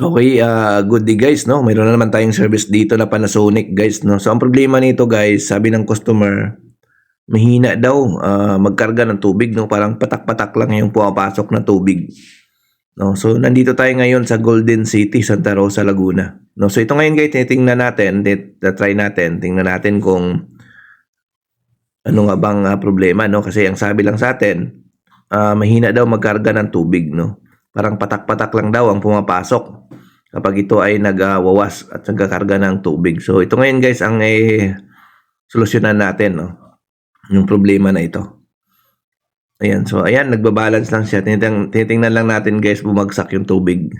Okay, ah, good day guys, no? Mayroon na naman tayong service dito na Panasonic guys, no? So ang problema nito guys, sabi ng customer, mahina daw ah, magkarga ng tubig, no? Parang patak-patak lang yung pumapasok na tubig. No? So nandito tayo ngayon sa Golden City, Santa Rosa, Laguna. No? So ito ngayon guys, titingnan natin, tit- try natin, tingnan natin kung ano nga bang ah, problema, no? Kasi ang sabi lang sa atin, ah, mahina daw magkarga ng tubig, no? Parang patak-patak lang daw ang pumapasok kapag ito ay nagwawas at nagkakarga ng tubig. So ito ngayon guys ang eh, solusyonan natin, no? Yung problema na ito. Ayan, so ayan, nagbabalance lang siya. Tiniting, tinitingnan lang natin guys bumagsak yung tubig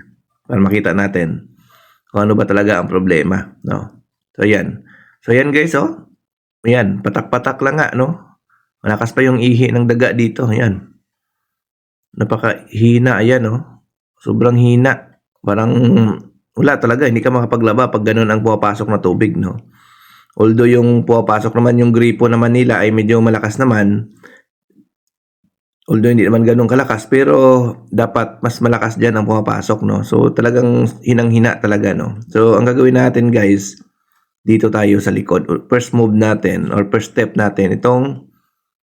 para makita natin kung ano ba talaga ang problema, no? So ayan. So ayan guys, oh. Ayan, patak-patak lang nga, no? Malakas pa yung ihi ng daga dito, ayan. Napakahina, ayan, oh. Sobrang hina. Parang wala talaga, hindi ka makapaglaba pag ganun ang pumapasok na tubig, no? Although yung pumapasok naman yung gripo naman nila ay medyo malakas naman, although hindi naman ganun kalakas, pero dapat mas malakas dyan ang pumapasok, no? So talagang hinang-hina talaga, no? So ang gagawin natin guys, dito tayo sa likod. First move natin or first step natin, itong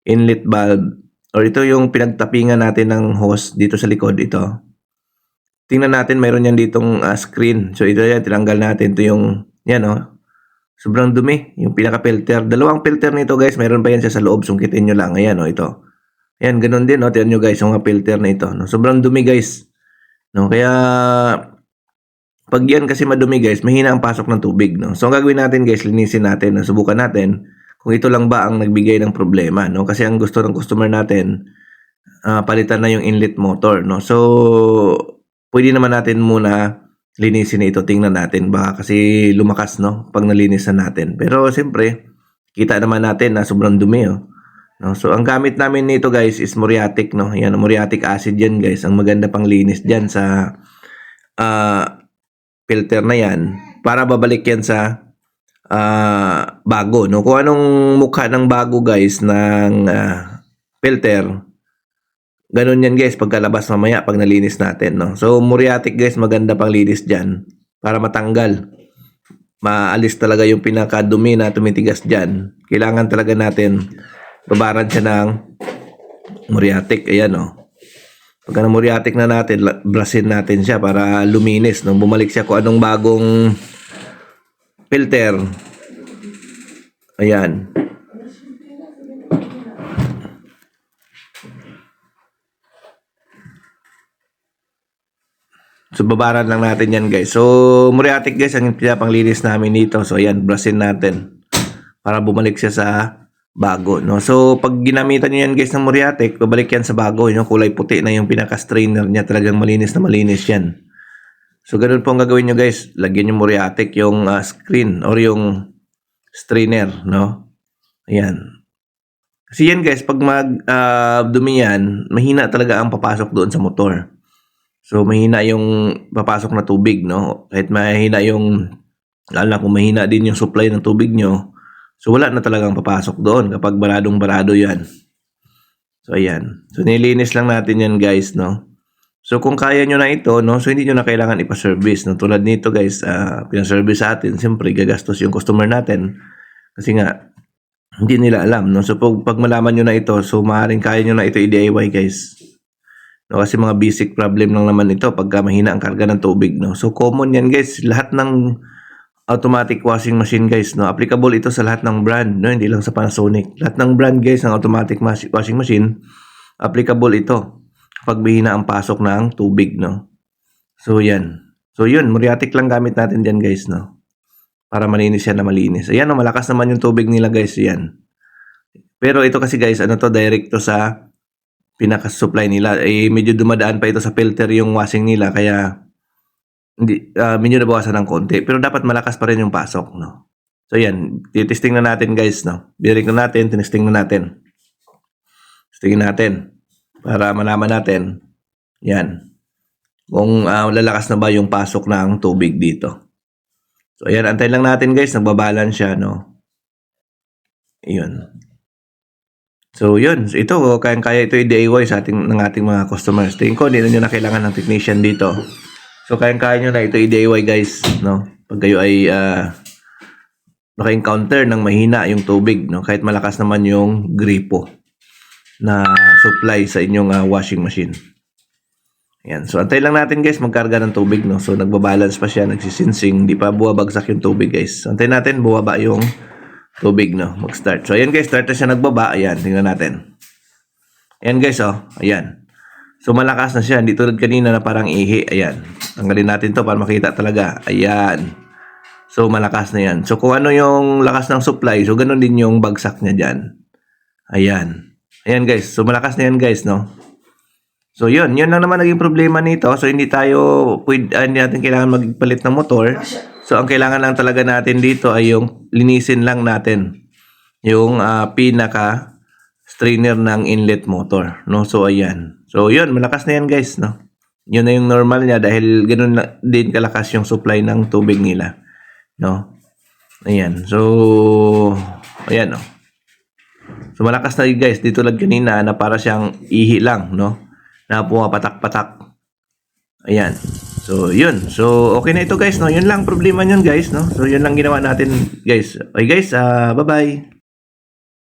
inlet valve or ito yung pinagtapingan natin ng hose dito sa likod ito. Tingnan natin, mayroon yan ditong ah, screen. So ito yan, tinanggal natin. Ito yung, yan oh. Sobrang dumi. Yung pinaka-filter. Dalawang filter nito guys, mayroon pa yan siya sa loob. Sungkitin nyo lang. Ayan oh, ito. Ayan, ganun din. Oh. Tignan nyo guys, yung mga filter na ito. No? Sobrang dumi guys. No? Kaya, pag yan kasi madumi guys, mahina ang pasok ng tubig. No? So ang gagawin natin guys, linisin natin. No? Subukan natin kung ito lang ba ang nagbigay ng problema. No? Kasi ang gusto ng customer natin, ah, palitan na yung inlet motor. No? So, pwede naman natin muna linisin ito. Tingnan natin. Baka kasi lumakas no? pag nalinisan natin. Pero siyempre, kita naman natin na sobrang dumi. Oh. No? So, ang gamit namin nito guys is muriatic. No? Yan, muriatic acid yan guys. Ang maganda pang linis dyan sa ah, filter na yan para babalik yan sa ah, bago. No? Kung anong mukha ng bago guys ng ah, filter, ganun yan guys pagkalabas mamaya pag nalinis natin. No? So muriatic guys maganda pang linis dyan para matanggal. Maalis talaga yung pinakadumi na tumitigas dyan. Kailangan talaga natin babaran siya ng muriatic. Ayan o. Oh. Pagka na muriatic na natin, brasin natin siya para luminis. Nung bumalik siya kung anong bagong filter. Ayan. So, babaran lang natin yan, guys. So, muriatic, guys, ang pinapanglinis namin dito. So, ayan, brasin natin. Para bumalik siya sa bago, no? So, pag ginamitan niyo yan, guys, ng muriatic, babalik yan sa bago. Yung kulay puti na yung pinaka-strainer niya. Talagang malinis na malinis yan. So, ganun po ang gagawin nyo, guys. Lagyan yung muriatic yung ah, screen or yung strainer, no? Ayan. Kasi yan, guys, pag mag ah, dumi yan, mahina talaga ang papasok doon sa motor. So, mahina yung papasok na tubig, no? Kahit mahina yung, lalo na kung mahina din yung supply ng tubig nyo, so wala na talagang papasok doon kapag baradong barado yan. So, ayan. So, nilinis lang natin yan, guys, no? So, kung kaya nyo na ito, no? So, hindi nyo na kailangan ipa-service, no? Tulad nito, guys, uh, pinaservice sa atin, siyempre, gagastos yung customer natin. Kasi nga, hindi nila alam, no? So, pag, pag malaman nyo na ito, so, maaaring kaya nyo na ito i-DIY, guys. No, kasi mga basic problem lang naman ito pagka mahina ang karga ng tubig, no. So common 'yan, guys. Lahat ng automatic washing machine, guys, no. Applicable ito sa lahat ng brand, no, hindi lang sa Panasonic. Lahat ng brand, guys, ng automatic washing machine, applicable ito pag mahina ang pasok ng tubig, no. So 'yan. So 'yun, muriatic lang gamit natin diyan, guys, no. Para malinis yan na malinis. Ayan, no, malakas naman yung tubig nila, guys, 'yan. Pero ito kasi, guys, ano to, direct to sa pinaka-supply nila eh medyo dumadaan pa ito sa filter yung washing nila kaya hindi ah, medyo nabawasan ng konti pero dapat malakas pa rin yung pasok no so yan titesting na natin guys no birik na natin tinesting na natin testingin natin para malaman natin yan kung ah, lalakas na ba yung pasok ng tubig dito so ayan antay lang natin guys nagbabalance siya no yun So, yun. Ito, oh, kayang-kaya ito i-DIY sa ating, ng ating mga customers. Tingin ko, hindi na na kailangan ng technician dito. So, kayang-kaya nyo na ito i-DIY guys, no? Pag kayo ay ah, naka-encounter ng mahina yung tubig, no? Kahit malakas naman yung gripo na supply sa inyong ah, washing machine. Yan. So, antay lang natin guys magkarga ng tubig, no? So, nagbabalance pa siya, nagsisinsing, di pa buwabagsak yung tubig guys. Antay natin, buwaba yung tubig, no? Mag-start. So, ayan guys, start na siya nagbaba. Ayan, tingnan natin. Ayan guys, oh. Ayan. So, malakas na siya. Hindi tulad kanina na parang ihi. Ayan. Tanggalin natin to para makita talaga. Ayan. So, malakas na yan. So, kung ano yung lakas ng supply, so, ganun din yung bagsak niya dyan. Ayan. Ayan guys. So, malakas na yan guys, no? So, yun. Yun lang naman naging problema nito. So, hindi tayo, pwede, ah, hindi natin kailangan magpalit ng motor. So, ang kailangan lang talaga natin dito ay yung linisin lang natin yung ah, pinaka strainer ng inlet motor, no? So, ayan. So, yun. Malakas na yan, guys, no? Yun na yung normal niya dahil ganun din kalakas yung supply ng tubig nila, no? Ayan. So, ayan, no? So, malakas na yun, guys. Dito lang kanina na para siyang ihi lang, no? Na pumapatak-patak. Ayan. So, yun. So, okay na ito, guys, no? Yun lang problema yun, guys, no? So, yun lang ginawa natin, guys. Okay, guys. ah bye-bye.